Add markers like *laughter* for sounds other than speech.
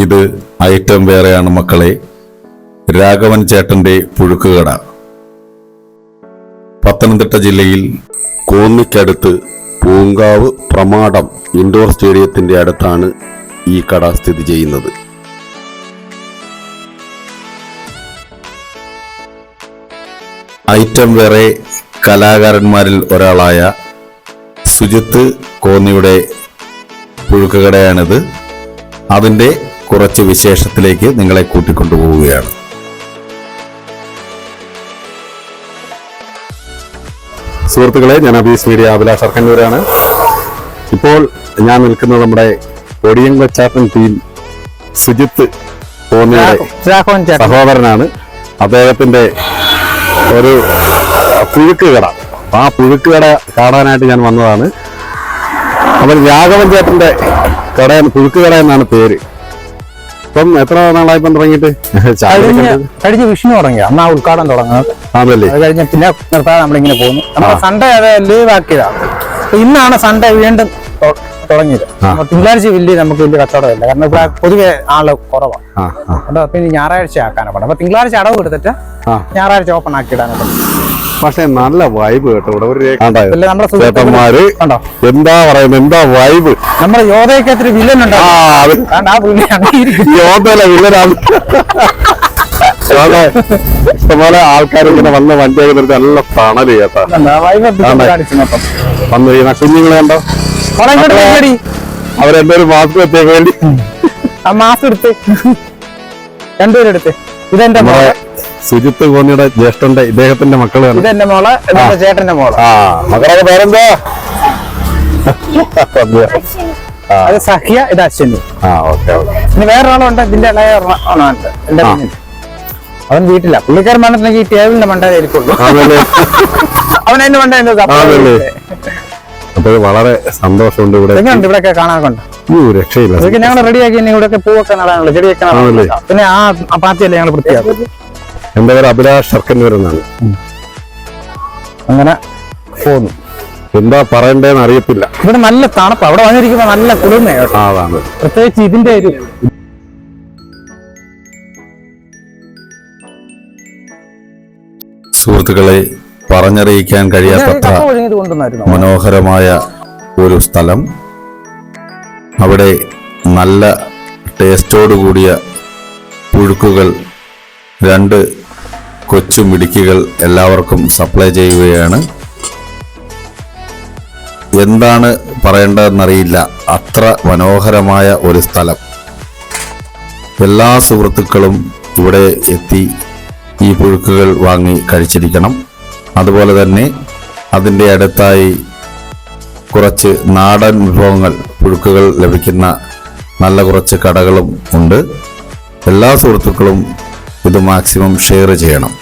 ഇത് ഐറ്റം വേറെയാണ് മക്കളെ. രാഘവൻ ചേട്ടന്റെ പുഴുക്കുകട. പത്തനംതിട്ട ജില്ലയിൽ കോന്നിക്കടുത്ത് പൂങ്കാവ് പ്രമാടം ഇൻഡോർ സ്റ്റേഡിയത്തിന്റെ അടുത്താണ് ഈ കട സ്ഥിതി ചെയ്യുന്നത്. ഐറ്റം വേറെ കലാകാരന്മാരിൽ ഒരാളായ സുജിത്ത് കോന്നിയുടെ പുഴുക്കുകടയാണിത്. അതിന്റെ കുറച്ച് വിശേഷത്തിലേക്ക് നിങ്ങളെ കൂട്ടിക്കൊണ്ടുപോവുകയാണ്. സുഹൃത്തുക്കളെ ഞാൻ അബീസ് മീഡിയ അഭിലാഷ് അർക്കന്നൂരാണ് ഇപ്പോൾ ഞാൻ നിൽക്കുന്നത് നമ്മുടെ ഒടിയങ്കൊച്ചാട്ടൻ ടീം സുജിത്ത് കോന്നിയുടെ സഹോദരനാണ്. അദ്ദേഹത്തിന്റെ ഒരു പുഴുക്ക് കട ആ പുഴുക്ക് കട കാണാനായിട്ട് ഞാൻ വന്നതാണ്. അവൻ രാഘവൻ ചേട്ടന്റെ കട പുഴുക്ക് കട എന്നാണ് പേര്. ഇപ്പം എത്ര നാളായി തുടങ്ങിയിട്ട്? *laughs* കഴിഞ്ഞ വിഷ്ണു തുടങ്ങി. അന്നാ ഉദ്ഘാടനം തുടങ്ങുന്നത്. ആണല്ലേ? അത് കഴിഞ്ഞ് പിന്നെ നിർത്താതെ നമ്മളിങ്ങനെ പോകുന്നു. നമ്മൾ സൺഡേ അത് ലീവ് ആക്കിയതാണ്. ഇന്നാണ് സൺഡേ വീണ്ടും തുടങ്ങിയത്. അപ്പൊ തിങ്കളാഴ്ച വലിയ നമുക്ക് വലിയ കച്ചവടമില്ല. കാരണം ഇവിടെ പൊതുവെ ആൾ കുറവാണ്. അപ്പൊ ഞായറാഴ്ച ആക്കാനാണ് അപ്പൊ തിങ്കളാഴ്ച അടവ് കൊടുത്തിട്ട് ആ ഞായറാഴ്ച ഓപ്പൺ ആക്കി പറ്റും പക്ഷെ നല്ല വൈബ് കേട്ടോ ഇവിടെ ഒരു ചേട്ടന്മാര് എന്താ പറയുന്നത് എന്താ വൈബ് നമ്മുടെ വില്ലൻ യോധല വില്ലനാണ് അതെ. ഇഷ്ടംപോലെ ആൾക്കാർ ഇങ്ങനെ വന്ന് വണ്ടിയൊക്കെ നിർത്തി നല്ല തണൽ കേട്ടാ. ആണ്ടെ. കാണിച്ചു മൊത്തം വന്നു കഴിയുന്ന കുഞ്ഞുങ്ങളെ കണ്ടോ. അവരെന്തൊരു മാസ്ക് എത്തിയ വേണ്ടി. ആ മാസ്ക് എടുത്ത്. രണ്ടുപേരും എടുത്ത്. ഇതെന്റെ മോളെ. സുജിത്ത് കോന്നിയുടെ ജ്യേഷ്ഠന്റെ ഇദ്ദേഹത്തിന്റെ മക്കളാണ് ഇതെന്റെ മോളെ ഇതെന്റെ ചേട്ടന്റെ മോളെ. ആ മക്കളൊക്കെ പേരെന്താ അത് സഹ്യ ഇത് അശ്വിനി. ആ ഓക്കെ ഇനി വേറൊരാളുണ്ട് ഇതിന്റെ ഇളയ ഒരാളുണ്ട്. എന്റെ അവൻ വീട്ടില. പുള്ളിക്കാരൻ പറഞ്ഞിട്ടുണ്ടെങ്കിൽ ടേബിളിന്റെ മണ്ടേ അവൻ അതിന്റെ മണ്ടേ ആണല്ലേ? അപ്പോൾ വളരെ സന്തോഷമുണ്ട് ഇവിടെ. ഇവിടെ ഒരു രക്ഷയില്ല. അതൊക്കെ ഞങ്ങൾ റെഡിയാക്കി ഇവിടെയൊക്കെ പൂവൊക്കെ നടാനുള്ള ചെടിയൊക്കെ നടാനുള്ള പിന്നെ ആ പാർട്ടിയല്ലേ ഞങ്ങൾ വൃത്തിയാക്കും എന്റെ പേര് അഭിലാഷ് ശർക്കന്നൂരെന്നാണ് അങ്ങനെ പോന്നു എന്താ പറയണ്ടേന്ന് അറിയത്തില്ല. ഇവിടെ നല്ല തണുപ്പ്. അവിടെ വന്നിരിക്കുമ്പോ നല്ല കുളിർമയാണ് അതാണ്. പ്രത്യേകിച്ച് ഇതിന്റെ ഒരു സുഹൃത്തുക്കളെ പറഞ്ഞറിയിക്കാൻ കഴിയാത്ത മനോഹരമായ ഒരു സ്ഥലം. അവിടെ നല്ല ടേസ്റ്റോടു കൂടിയ പുഴുക്കുകൾ രണ്ട് കൊച്ചു മിടുക്കികൾ എല്ലാവർക്കും സപ്ലൈ ചെയ്യുകയാണ്. എന്താണ് പറയേണ്ടതെന്നറിയില്ല. അത്ര മനോഹരമായ ഒരു സ്ഥലം. എല്ലാ സുഹൃത്തുക്കളും ഇവിടെ എത്തി ഈ പുഴുക്കുകൾ വാങ്ങി കഴിച്ചിരിക്കണം. അതുപോലെ തന്നെ അതിന്റെ അടുത്തായി കുറച്ച് നാടൻ വിഭവങ്ങൾ പുഴുക്കുകൾ ലഭിക്കുന്ന നല്ല കുറച്ച് കടകളും ഉണ്ട്. എല്ലാ സുഹൃത്തുക്കളും ഇത് മാക്സിമം ഷെയർ ചെയ്യണം.